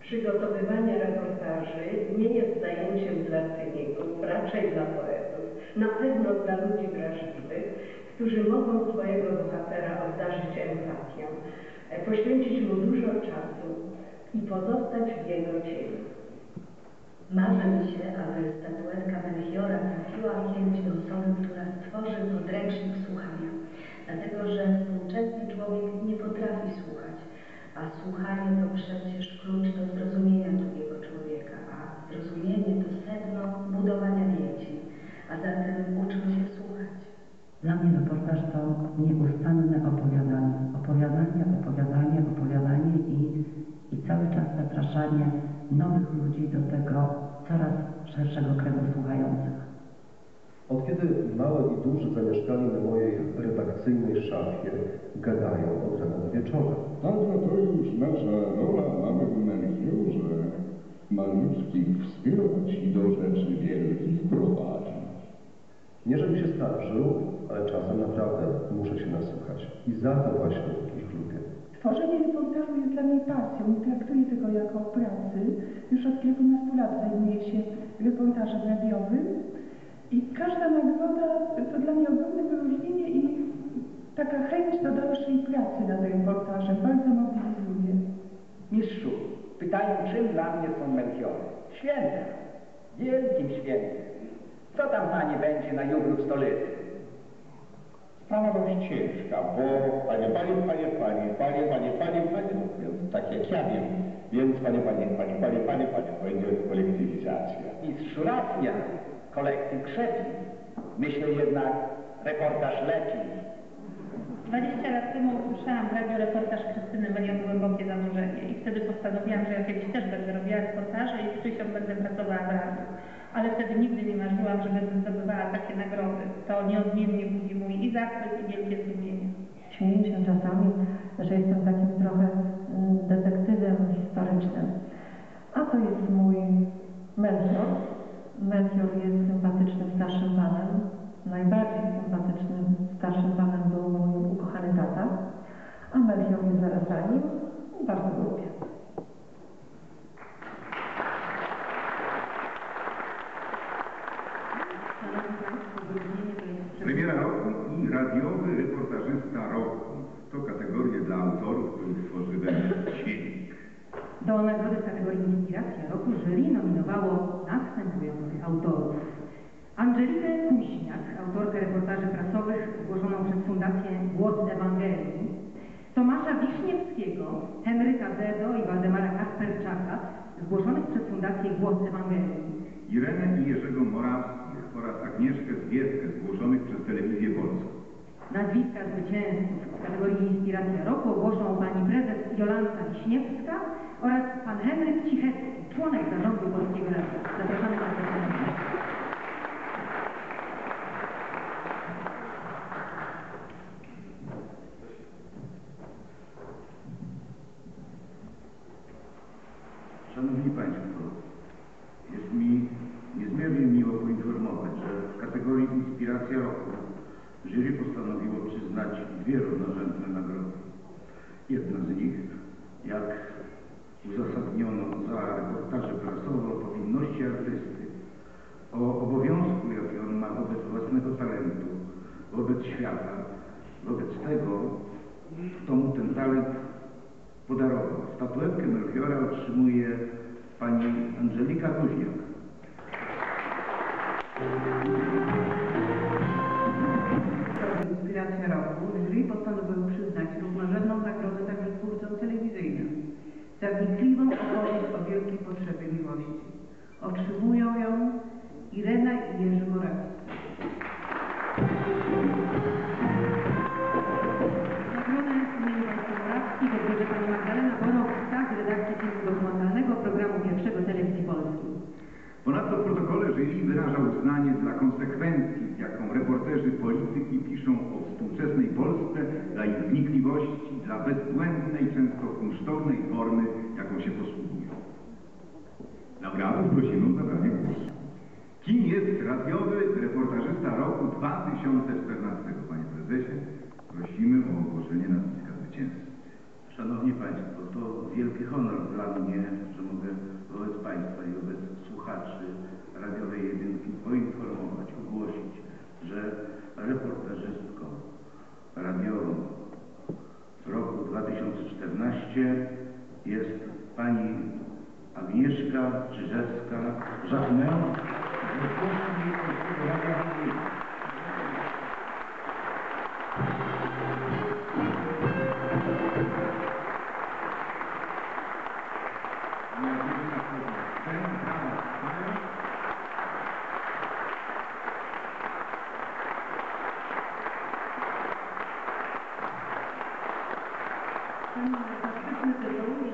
Przygotowywanie reportaży nie jest zajęciem dla cyników, raczej dla poetów, na pewno dla ludzi wrażliwych, którzy mogą swojego bohatera obdarzyć empatią, e, poświęcić mu dużo czasu i pozostać w jego cieniu. Marzy mi się, aby statuetka Melchiora trafiła kiedyś do osoby, która stworzy podręcznik słuchania. Dlatego, że współczesny człowiek nie potrafi słuchać, a słuchanie to przecież klucz do zrozumienia drugiego człowieka, a zrozumienie to sedno budowania więzi. A zatem uczmy się słuchać. Dla mnie reportaż to nieustanne opowiadanie. Opowiadanie, opowiadanie, opowiadanie i, i cały czas zapraszanie nowych ludzi do tego coraz szerszego kręgu małe i duże zamieszkali na mojej redakcyjnej szafie, gadają od rana do wieczora. Także to już nasza rola mamy w Melchiorze. Maluczkich wspierać i do rzeczy wielkich prowadzić. Nie żebym się skarżył, ale czasem naprawdę muszę się nasłuchać. I za to właśnie ich lubię. Tworzenie reportażu jest dla mnie pasją. Nie traktuję tego jako pracy. Już od kilkunastu lat zajmuję się reportażem radiowym. I każda nagroda to dla mnie ogromne wyróżnienie i taka chęć do dalszej pracy nad reportażem. Bardzo mobilizuje. Mistrzu, pytają, czym dla mnie są Melchiory? Świętem, wielkim świętem. Co tam Pani będzie na jublu w stolicy? Sprawa dość ciężka, bo panie, panie, panie, panie, panie, panie, panie, panie, no, więc tak jak ja wiem, więc panie, panie, panie, panie, panie, panie, będzie kolektywizacja. Mistrzu racja, kolektyw krzepi. Myślę jednak, reportaż lepiej. 20 lat temu usłyszałam w radiu reportaż Krystyny Melion Głębokie Zanurzenie i wtedy postanowiłam, że ja kiedyś też będę robiła reportaże i z Krzysią będę pracowała w radiu. Ale wtedy nigdy nie marzyłam, że będę zdobywała takie nagrody. To nieodmiennie budzi mój i zachwyt i wielkie zdumienie. Śmieję się czasami, że jestem takim trochę mm, detektywem historycznym. A to jest mój Melchior. Melchior jest sympatycznym starszym panem. Najbardziej sympatycznym starszym panem był mój ukochany tata, a Melchior jest zaraz za nim i bardzo go lubię. Premiera roku i radiowy reportażysta roku. To kategorie dla autorów, których tworzyłem dźwięk. Do nagrody w kategorii Inspiracja Roku jury nominowało Fundację Głos Ewangelii, Tomasza Wiśniewskiego, Henryka Zedo i Waldemara Kasperczaka, zgłoszonych przez Fundację Głos Ewangelii. Irenę i Jerzego Morawskich oraz Agnieszkę Zwieckę zgłoszonych przez Telewizję Polską. Nazwiska zwycięzców w kategorii Inspiracja Roku ogłoszą pani prezes Jolanta Wiśniewska oraz pan Henryk Cichecki, członek zarządu Polskiego Radia. Zapraszamy bardzo serdecznie. Szanowni Państwo, jest mi niezmiernie miło poinformować, że Inspiracja Roku jury postanowiło przyznać dwie równorzędne nagrody. Jedna z nich, jak uzasadniono za reportaże prasowe o powinności artysty, o obowiązku, jaki on ma wobec własnego talentu, wobec świata, wobec tego, kto mu ten talent podarował. Statuetkę Melchiora otrzymuje pani Angelika Kuźniak. Otrzymują ją Irena i Jerzy Morawski. Nagrodę imieniu Państwa Morawskich odbierze pani Magdalena Borowska z redakcji filmu dokumentalnego programu pierwszego Telewizji Polskiej. Ponadto w protokole jury wyraża uznanie dla konsekwencji, jaką reporterzy polityki piszą o współczesnej Polsce, dla ich wnikliwości, dla bezbłędnej, często kunsztownej formy, jaką się posługują. Laureatów prosimy o zabranie głosu. Kim jest radiowy reportażysta roku 2014? Panie prezesie, prosimy o ogłoszenie nazwiska zwycięzcy. Szanowni Państwo, to wielki honor dla mnie, że mogę wobec Państwa i wobec słuchaczy radiowej jedynki poinformować, ogłosić, że reportażystką radiową roku 2014 jest pani Agnieszka Czyżewska-Żachmel Tytuł,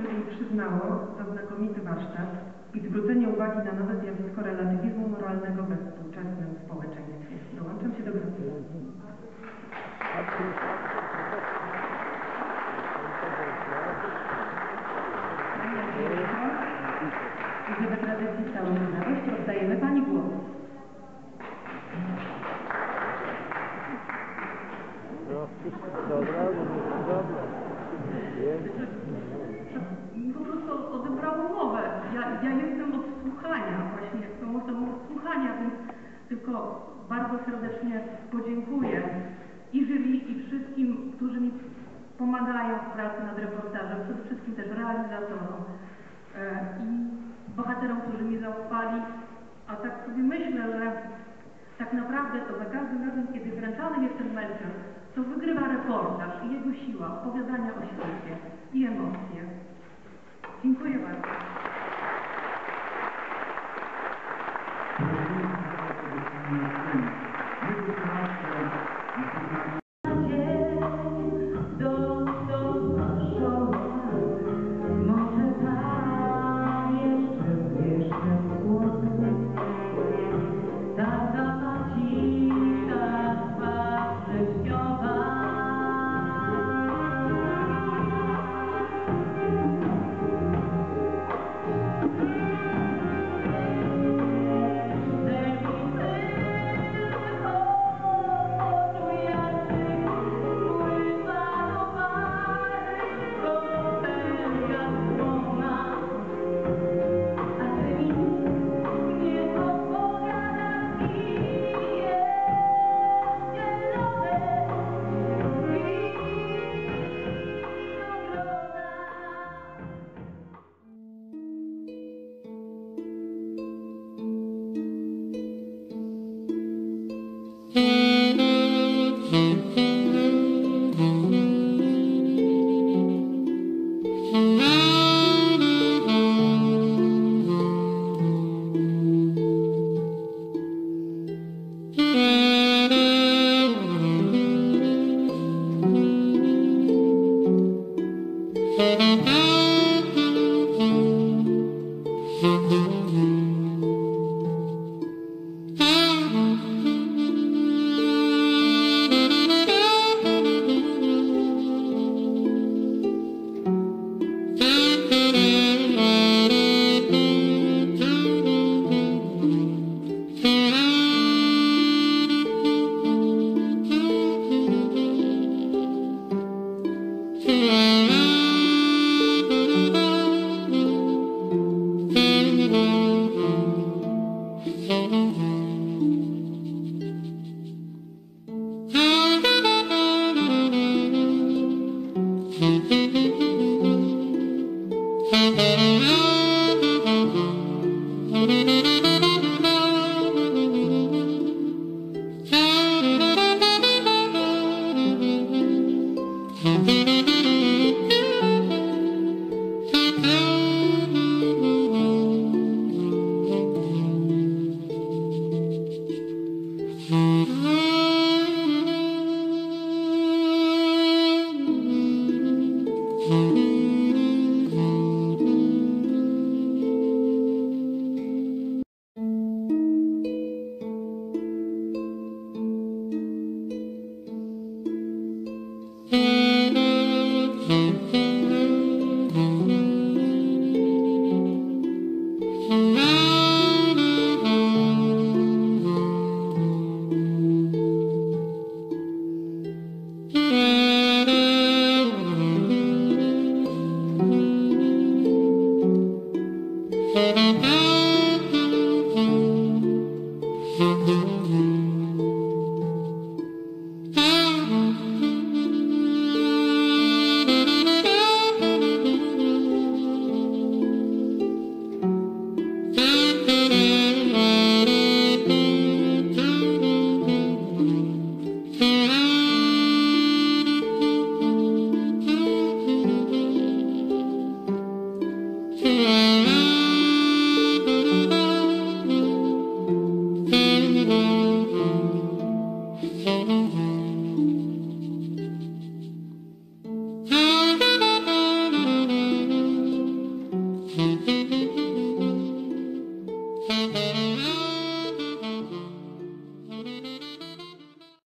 jury przyznało za znakomity warsztat i zwrócenie uwagi na nowe zjawisko relatywizmu moralnego we współczesnym społeczeństwie. Dołączam się do gratulacji. I żeby tradycji całą radością oddajemy Pani głos. Po prostu odebrało mowę. Ja, ja jestem od słuchania, właśnie jestem osobą od słuchania, więc tylko bardzo serdecznie podziękuję i jury, i wszystkim, którzy mi pomagają w pracy nad reportażem, przede wszystkim też realizatorom e, i bohaterom, którzy mi zaufali. A tak sobie myślę, że tak naprawdę to za każdym razem, kiedy wręczany jest ten Melchior, to wygrywa reportaż i jego siła opowiadania o świecie i emocje. Dziękuję bardzo.